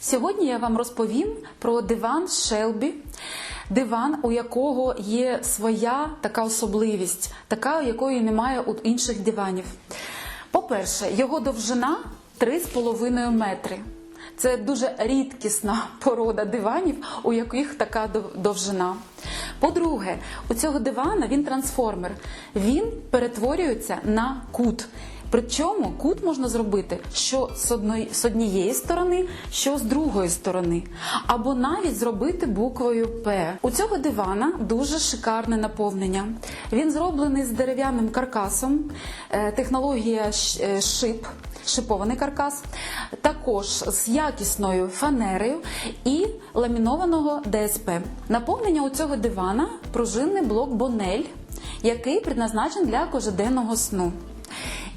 Сьогодні я вам розповім про диван Шелбі, диван, у якого є своя така особливість, така, якої немає у інших диванів. По-перше, його довжина 3,5 метри. Це дуже рідкісна порода диванів, у яких така довжина. По-друге, у цього дивана він трансформер. Він перетворюється на кут. Причому кут можна зробити що з однієї сторони, що з другої сторони, або навіть зробити буквою П. У цього дивана дуже шикарне наповнення. Він зроблений з дерев'яним каркасом, е, технологія е, шип, шипований каркас, також з якісною фанерою і ламінованого ДСП. Наповнення у цього дивана пружинний блок Бонель, який предназначений для кожеденного сну.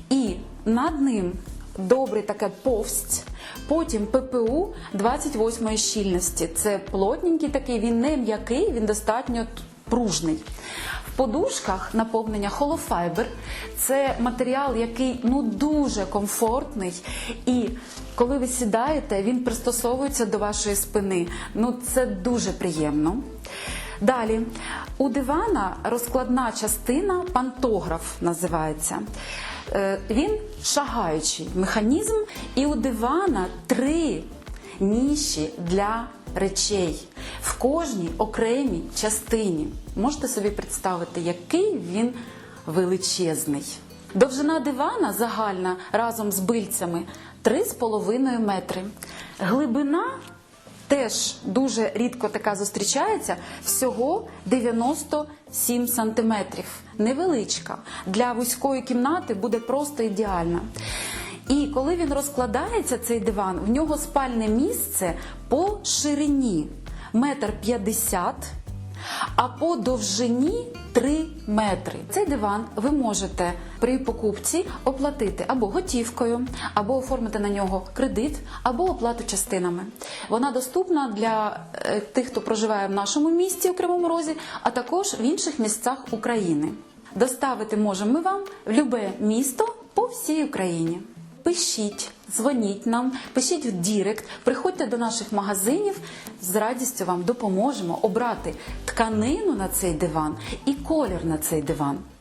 І над ним добрий таке повсть, потім ППУ 28 щільності. Це плотненький такий, він не м'який, він достатньо пружний. В подушках наповнення холофайбер. Це матеріал, який ну дуже комфортний. І коли ви сідаєте, він пристосовується до вашої спини. Ну це дуже приємно. Далі у дивана розкладна частина пантограф називається. Е, Він шагаючий механізм, і у дивана три ніші для речей в кожній окремій частині. Можете собі представити, який він величезний. Довжина дивана загальна разом з бильцями 3,5 метри. Глибина теж дуже рідко така зустрічається, всього 97 сантиметрів. Невеличка. Для вузької кімнати буде просто ідеальна. І коли він розкладається, цей диван, в нього спальне місце по ширині метр п'ятдесят, а по довжині 3 метри. Цей диван ви можете при покупці оплатити або готівкою, або оформити на нього кредит, або оплату частинами. Вона доступна для е, тих, хто проживає в нашому місті у Кривому Розі, а також в інших місцях України. Доставити можемо ми вам в любе місто по всій Україні. Пишіть, дзвоніть нам, пишіть в Дірект, приходьте до наших магазинів, з радістю вам допоможемо обрати тканину на цей диван і колір на цей диван.